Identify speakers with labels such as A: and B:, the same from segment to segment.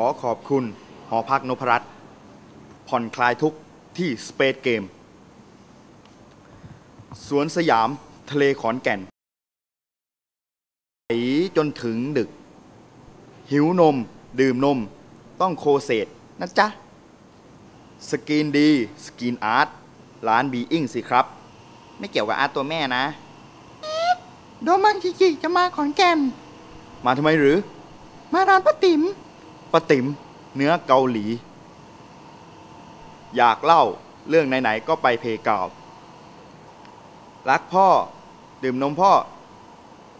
A: ขอขอบคุณหอพักนพรัตน์ผ่อนคลายทุกข์ที่สเปซเกม สวนสยามทะเลขอนแก่นไหลจนถึงดึก หิวนม ดื่มนม ต้องโคเศษนะจ๊ะ สกรีนดี สกรีนอาร์ตร้านบีอิงสิครับ ไม่เกี่ยวกับอาร์ตตัวแม่นะ
B: โดมังชิจิจะมาขอนแก่น
A: มาทำไมหรือ
B: มาร้านป้าติ๋ม
A: ปะติ๋มเนื้อเกาหลี อยากเล่าเรื่องไหนๆก็ไปเพกาว รักพ่อ ดื่มนมพ่อ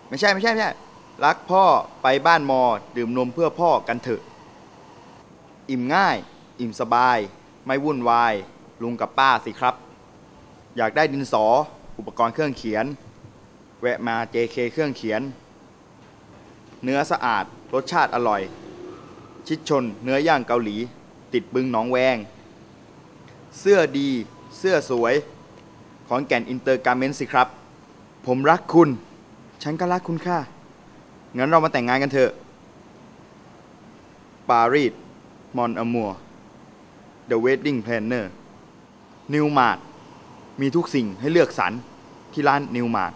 A: ไม่ใช่ไม่ใช่ไม่ใช่รักพ่อไปบ้านมอ ดื่มนมเพื่อพ่อกันเถอะ อิ่มง่าย อิ่มสบาย ไม่วุ่นวาย ลุงกับป้าสิครับ อยากได้ดินสอ อุปกรณ์เครื่องเขียน แวะมา JK เครื่องเขียน เนื้อสะอาด รสชาติอร่อย ชิดชน เนื้อย่างเกาหลี ติดบึงหนองแวง เสื้อดี เสื้อสวย ของแก่นอินเตอร์การเมนต์สิครับ ผมรักคุณ ฉันก็รักคุณค่ะ งั้นเรามาแต่งงานกันเถอะ ปารีส มอนอมัว The Wedding Planner นิวมาร์มีทุกสิ่งให้เลือกสรรที่ร้านนิวมาร์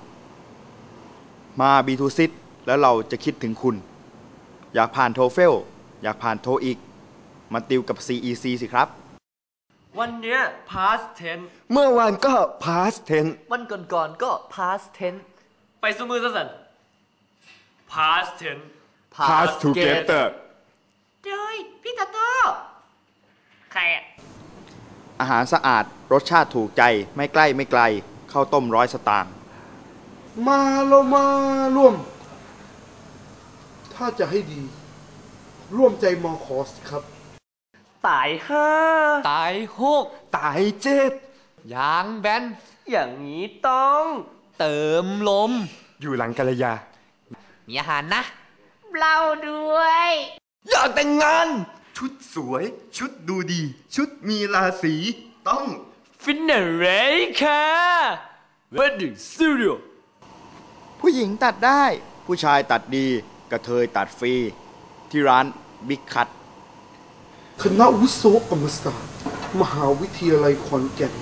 A: มาบีทูซิตแล้วเราจะคิดถึงคุณ อยากผ่านโทเฟล อยากผ่านโทอีก มาติวกับ CEC สิครับ
C: วันเนี้ย past tense
D: เมื่อวานก็ past tense
C: วันก่อนๆก็ past tense ไปสมือซะสัน past tense
D: past together
C: เดี๋ยวพี่ตาโตใครอะ
A: อาหารสะอาดรสชาติถูกใจไม่ใกล้ไม่ไกลข้าวต้มร้อยสตางค์
E: มาเรามาร่วม ถ้าจะให้ดี ร่วมใจมอคอสครับ
C: ตายห้า
F: ตายหก
D: ตายเจ็ด
F: ยางแบน
C: อย่างนี้ต้อง
F: เติมลม
D: อยู่หลังกัลยา
F: มีอาหารนะ
C: เราด้วย
D: อยากแต่งงาน ชุดสวย ชุดดูดี ชุดมีราศีต้อง
C: ฟินเนเรค่ะ wedding studio
A: ผู้หญิงตัดได้ ผู้ชายตัดดี กระเทยตัดฟรี ที่ร้านบิ๊กคัท
E: คณะวิศวกรรมศาสตร์ มหาวิทยาลัยขอนแก่น